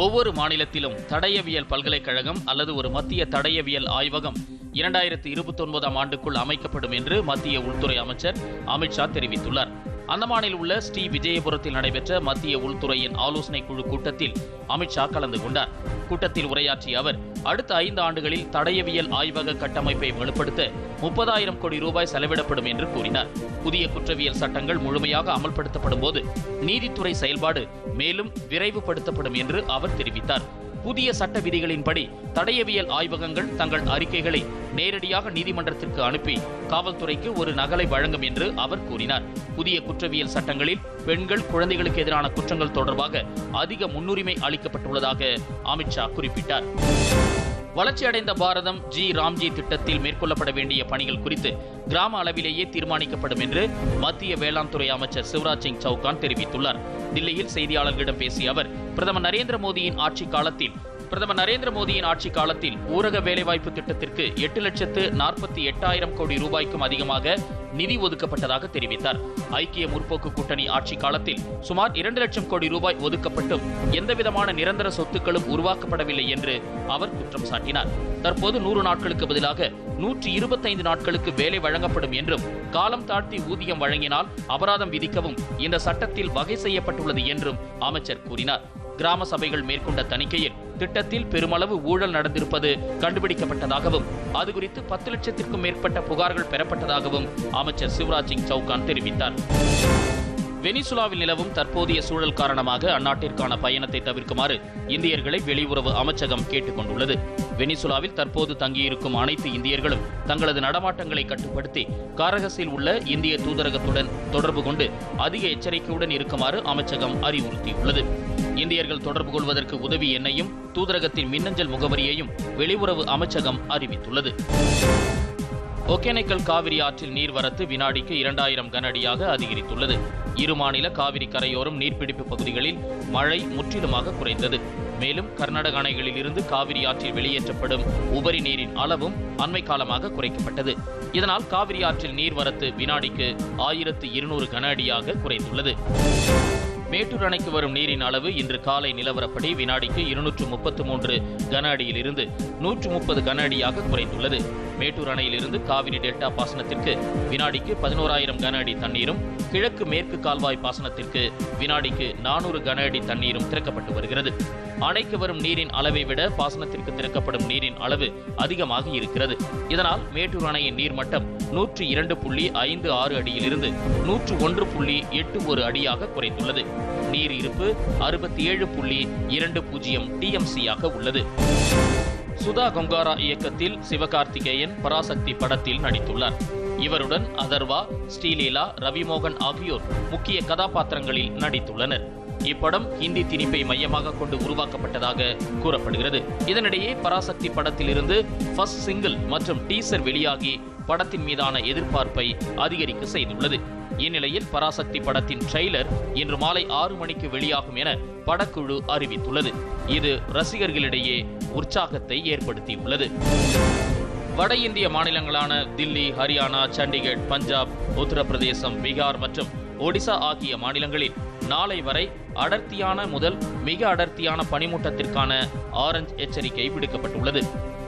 ஒவ்வொரு மாநிலத்திலும் தடயவியல் பல்கலைக்கழகம் அல்லது ஒரு மத்திய தடயவியல் ஆய்வகம் இரண்டாயிரத்தி இருபத்தி ஒன்பதாம் ஆண்டுக்குள் அமைக்கப்படும் என்று மத்திய உள்துறை அமைச்சர் அமித்ஷா தெரிவித்துள்ளார். அந்தமானில் உள்ள ஸ்ரீ விஜயபுரத்தில் நடைபெற்ற மத்திய உள்துறையின் ஆலோசனை குழு கூட்டத்தில் அமித்ஷா கலந்து கொண்டார். கூட்டத்தில் உரையாற்றிய அவர் அடுத்த ஐந்து ஆண்டுகளில் தடயவியல் ஆய்வக கட்டமைப்பை வலுப்படுத்த முப்பதாயிரம் கோடி ரூபாய் செலவிடப்படும் என்று கூறினார். புதிய குற்றவியல் சட்டங்கள் முழுமையாக அமல்படுத்தப்படும் போது நீதித்துறை செயல்பாடு மேலும் விரைவுபடுத்தப்படும் என்று அவர் தெரிவித்தார். புதிய சட்ட விதிகளின்படி தடயவியல் ஆய்வகங்கள் தங்கள் அறிக்கைகளை நேரடியாக நீதிமன்றத்திற்கு அனுப்பி காவல்துறைக்கு ஒரு நகலை வழங்கும் என்று அவர் கூறினார். புதிய குற்றவியல் சட்டங்களில் பெண்கள் குழந்தைகளுக்கு எதிரான குற்றங்கள் தொடர்பாக அதிக முன்னுரிமை அளிக்கப்பட்டுள்ளதாக அமித்ஷா குறிப்பிட்டார். வளர்ச்சியடைந்த பாரதம் ஜி. ராம்ஜி திட்டத்தில் மேற்கொள்ளப்பட வேண்டிய பணிகள் குறித்து கிராம அளவிலேயே தீர்மானிக்கப்படும் என்று மத்திய வேளாண் துறை அமைச்சர் சிவராஜ் சிங் சௌகான் தெரிவித்துள்ளார். தில்லியில் செய்தியாளர்களிடம் பேசிய அவர் பிரதமர் நரேந்திர மோடியின் ஆட்சி காலத்தில். பிரதமர் நரேந்திர மோடியின் ஆட்சி காலத்தில் ஊரக வேலைவாய்ப்பு திட்டத்திற்கு எட்டு லட்சத்து நாற்பத்தி எட்டாயிரம் கோடி ரூபாய்க்கும் அதிகமாக நிதி ஒதுக்கப்பட்டதாக தெரிவித்தார். ஐக்கிய முற்போக்கு கூட்டணி ஆட்சி காலத்தில் சுமார் இரண்டு லட்சம் கோடி ரூபாய் ஒதுக்கப்பட்டும் எந்தவிதமான நிரந்தர சொத்துக்களும் உருவாக்கப்படவில்லை என்று அவர் குற்றம் சாட்டினார். தற்போது நூறு நாட்களுக்கு பதிலாக நூற்றி இருபத்தைந்து நாட்களுக்கு வேலை வழங்கப்படும் என்றும் காலம் தாழ்த்தி ஊதியம் வழங்கினால் அபராதம் விதிக்கவும் இந்த சட்டத்தில் வகை செய்யப்பட்டுள்ளது என்றும் அமைச்சர் கூறினார். கிராம சபைகள் மேற்கொண்ட தணிக்கையில் திட்டத்தில் பெருமளவு ஊழல் நடந்திருப்பது கண்டுபிடிக்கப்பட்டதாகவும் அது குறித்து பத்து லட்சத்திற்கும் மேற்பட்ட புகார்கள் பெறப்பட்டதாகவும் அமைச்சர் சிவராஜ் சிங் சௌகான் தெரிவித்தார். வெனிசுலாவில் நிலவும் தற்போதைய சூழல் காரணமாக அந்நாட்டிற்கான பயணத்தை தவிர்க்குமாறு இந்தியர்களை வெளியுறவு அமைச்சகம் கேட்டுக் கொண்டுள்ளது வெனிசுலாவில் தற்போது தங்கியிருக்கும் அனைத்து இந்தியர்களும் தங்களது நடமாட்டங்களை கட்டுப்படுத்தி காரகஸில் உள்ள இந்திய தூதரகத்துடன் தொடர்பு கொண்டு அதிக எச்சரிக்கையுடன் இருக்குமாறு அமைச்சகம் அறிவுறுத்தியுள்ளது. இந்தியர்கள் தொடர்பு கொள்வதற்கு உதவி எண்ணையும் தூதரகத்தின் மின்னஞ்சல் முகவரியையும் வெளியுறவு அமைச்சகம் அறிவித்துள்ளது. ஒகேனக்கல் காவிரி ஆற்றில் நீர்வரத்து வினாடிக்கு இரண்டாயிரம் கன அடியாக அதிகரித்துள்ளது. இரு மாநில காவிரி கரையோரம் நீர்பிடிப்பு பகுதிகளில் மழை முற்றிலுமாக குறைந்தது. மேலும் கர்நாடக அணைகளில் இருந்து காவிரி ஆற்றில் வெளியேற்றப்படும் உபரி நீரின் அளவும் அண்மை காலமாக குறைக்கப்பட்டது. இதனால் காவிரி ஆற்றில் நீர்வரத்து வினாடிக்கு ஆயிரத்து இருநூறு கன அடியாக குறைந்துள்ளது. மேட்டூர் அணைக்கு வரும் நீரின் அளவு இன்று காலை நிலவரப்படி வினாடிக்கு இருநூற்று முப்பத்து மூன்று கன அடியிலிருந்து நூற்று முப்பது கன அடியாக குறைந்துள்ளது. மேட்டூர் அணையிலிருந்து காவிரி டெல்டா பாசனத்திற்கு வினாடிக்கு பதினோராயிரம் கன அடி தண்ணீரும் கிழக்கு மேற்கு கால்வாய் பாசனத்திற்கு வினாடிக்கு நானூறு கன அடி தண்ணீரும் திறக்கப்பட்டு வருகிறது. அணைக்கு வரும் நீரின் அளவை விட பாசனத்திற்கு திறக்கப்படும் நீரின் அளவு அதிகமாக இருக்கிறது. இதனால் மேட்டூர் அணையின் நீர்மட்டம் நூற்று இரண்டு புள்ளி ஐந்து ஆறு அடியிலிருந்து நூற்று ஒன்று புள்ளி எட்டு ஒரு அடியாக குறைந்துள்ளது. நீர் இருப்பு அறுபத்தி ஏழு புள்ளி இரண்டு பூஜ்ஜியம் டிஎம்சியாக உள்ளது. சுதா கொங்காரா இயக்கத்தில் சிவகார்த்திகேயன் பராசக்தி படத்தில் நடித்துள்ளார். இவருடன் அதர்வா ஸ்ரீலீலா ரவிமோகன் ஆகியோர் முக்கிய கதாபாத்திரங்களில் நடித்துள்ளனர். இப்படம் ஹிந்தி திணிப்பை மையமாக கொண்டு உருவாக்கப்பட்டதாக கூறப்படுகிறது. இதனிடையே பராசக்தி படத்திலிருந்து ஃபர்ஸ்ட் சிங்கிள் மற்றும் டீசர் வெளியாகி படத்தின் மீதான எதிர்பார்ப்பை அதிகரிக்க செய்துள்ளது. இந்நிலையில் பராசக்தி படத்தின் ட்ரெய்லர் இன்று மாலை ஆறு மணிக்கு வெளியாகும் என படக்குழு அறிவித்துள்ளது. இது ரசிகர்களிடையே உற்சாகத்தை ஏற்படுத்தியுள்ளது. வட இந்திய மாநிலங்களான தில்லி ஹரியானா சண்டிகர் பஞ்சாப் உத்தரப்பிரதேசம் பீகார் மற்றும் ஒடிசா ஆகிய மாநிலங்களில் நாளை வரை அடர்த்தியான முதல் மிக அடர்த்தியான பனிமூட்டத்திற்கான ஆரஞ்ச் எச்சரிக்கை விடுக்கப்பட்டுள்ளது.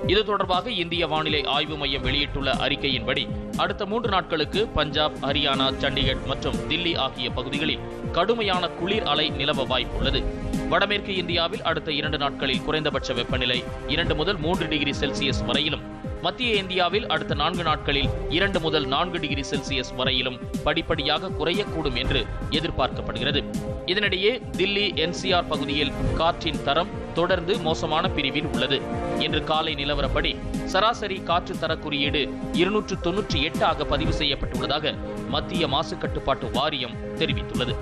இது தொடர்பாக இந்திய வானிலை ஆய்வு மையம் வெளியிட்டுள்ள அறிக்கையின்படி அடுத்த மூன்று நாட்களுக்கு பஞ்சாப் ஹரியானா சண்டிகர் மற்றும் தில்லி ஆகிய பகுதிகளில் கடுமையான குளிர் அலை நிலவ வாய்ப்புள்ளது. வடமேற்கு இந்தியாவில் அடுத்த இரண்டு நாட்களில் குறைந்தபட்ச வெப்பநிலை இரண்டு முதல் மூன்று டிகிரி செல்சியஸ் வரையிலும் மத்திய இந்தியாவில் அடுத்த நான்கு நாட்களில் இரண்டு முதல் நான்கு டிகிரி செல்சியஸ் வரையிலும் படிப்படியாக குறையக்கூடும் என்று எதிர்பார்க்கப்படுகிறது. இதனிடையே தில்லி என்சிஆர் பகுதியில் காற்றின் தரம் தொடர்ந்து மோசமான பிரிவில் உள்ளது. இன்று காலை நிலவரப்படி சராசரி காற்று தர குறியீடு இருநூற்று தொன்னூற்றி எட்டாக பதிவு செய்யப்பட்டுள்ளதாக மத்திய மாசு கட்டுப்பாட்டு வாரியம் தெரிவித்துள்ளது.